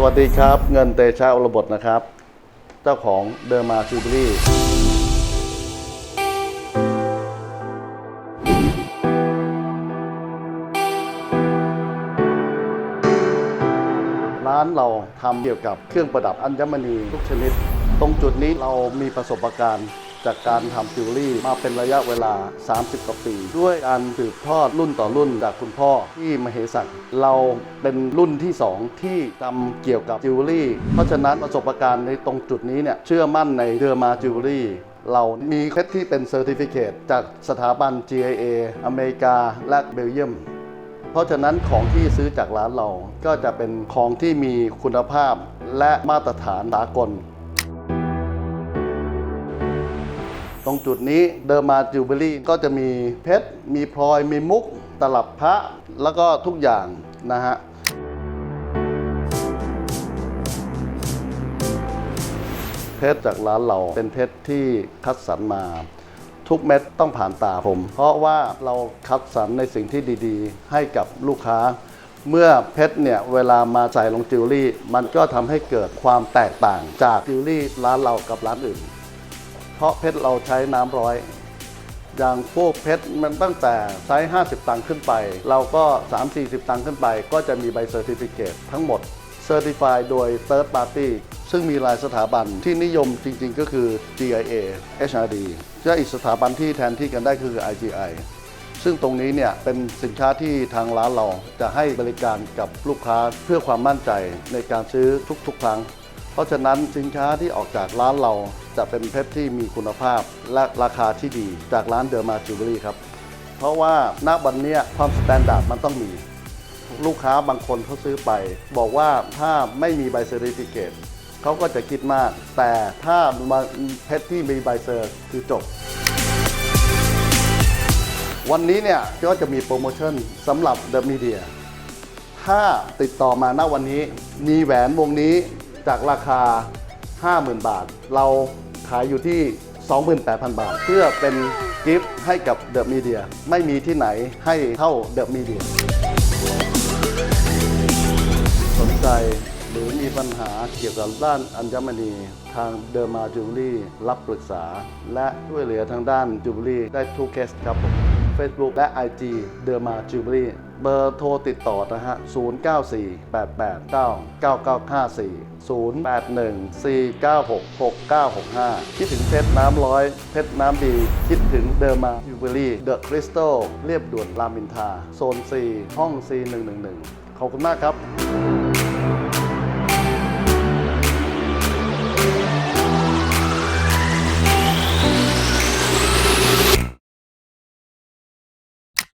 สวัสดีครับ เงินเตชะอรบทนะครับ เจ้าของเดอร์มาจูบิลี่ร้านเราทำเกี่ยวกับเครื่องประดับอัญมณีทุกชนิด ตรงจุดนี้เรามีประสบการณ์ จากการทำจิวเวลรี่มาเป็นระยะเวลา 30 กว่าปี ด้วยการสืบทอดรุ่นต่อรุ่นจากคุณพ่อที่มเหสักเราเป็นรุ่นที่ 2 ที่ทำเกี่ยวกับจิวเวลรี่ เพราะฉะนั้นประสบการณ์ในตรงจุดนี้เนี่ยเชื่อมั่นในเรือมาจิวเวลรี่เรามีเคล็ดที่เป็นเซอร์ติฟิเคตจากสถาบัน GIA อเมริกา และเบลเยียม เพราะฉะนั้นของที่ซื้อจากร้านเราก็จะเป็นของที่มีคุณภาพและมาตรฐานสากล ตรงจุดนี้เดิมมาจิวเบลี่ก็จะมีเพชร มีพลอย มีมุก ตลับพระ แล้วก็ทุกอย่างนะฮะเพชรจากร้านเราเป็นเพชรที่คัดสรรมาทุกเม็ดต้องผ่านตาผม เพราะว่าเราคัดสรรในสิ่งที่ดีๆ ให้กับลูกค้า เมื่อเพชรเนี่ยเวลามาใส่ลงจิวเวลรี่ มันก็ทำให้เกิดความแตกต่างจากจิวเวลรี่ร้านเรากับร้านอื่น เพราะเพชรเราใช้น้ำร้อย อย่างพวกเพชรมันตั้งแต่ไซส์ 50 ตังค์ขึ้นไป เราก็ 3-40 ตังค์ขึ้นไป ก็จะมีใบเซอร์ติฟิเคตทั้งหมดเซอร์ติฟายโดย Third Party ซึ่งมีหลายสถาบันที่นิยมจริงๆ ก็คือ GIA HRD และอีกสถาบันที่แทนที่กันได้คือ IGI ซึ่งตรงนี้เนี่ยเป็นสินค้าที่ทางร้านเราจะให้บริการกับลูกค้าเพื่อความมั่นใจในการซื้อทุกๆ ครั้ง ราะฉะนั้นสินค้าที่ออกจากร้านเราจะเป็นเพชรที่มีคุณภาพและราคาที่ดีจากร้านเดอร์มาจิวเวลรี่ครับ เพราะว่าณวันเนี้ยความสแตนดาร์ดมันต้องมี ลูกค้าบางคนเขาซื้อไป บอกว่าถ้าไม่มีใบเซอร์ติฟิเคตเขาก็จะคิดมาก แต่ถ้ามาเพชรที่มีใบเซอร์คือจบ วันนี้เนี่ยก็จะมีโปรโมชั่นสำหรับเดอะมีเดียถ้าติดต่อมาณวันนี้ มีแหวนวงนี้ จากราคา 50,000 บาท เราขายอยู่ที่ 28,000 บาท เพื่อเป็นกิฟต์ให้กับเดอะมีเดียไม่มีที่ไหนให้เท่าเดอะมีเดียสนใจหรือมีปัญหาเกี่ยวกับด้านอัญมณีทางเดอร์มาจูเวลรี่รับปรึกษา และช่วยเหลือทางด้านจูเวลรี่ได้ทุกเคสครับผม Facebook และ IG เดอร์มาจูเวลรี่เบอร์โทรติดต่อนะฮะ 0948899953คิดถึงเพชรน้ำร้อย เพชรน้ำดี คิดถึงเดอร์มาจูเวลรี่เดอะคริสตัลเรียบด่วนรามอินทา โซน C ห้อง C111 ขอบคุณมากครับ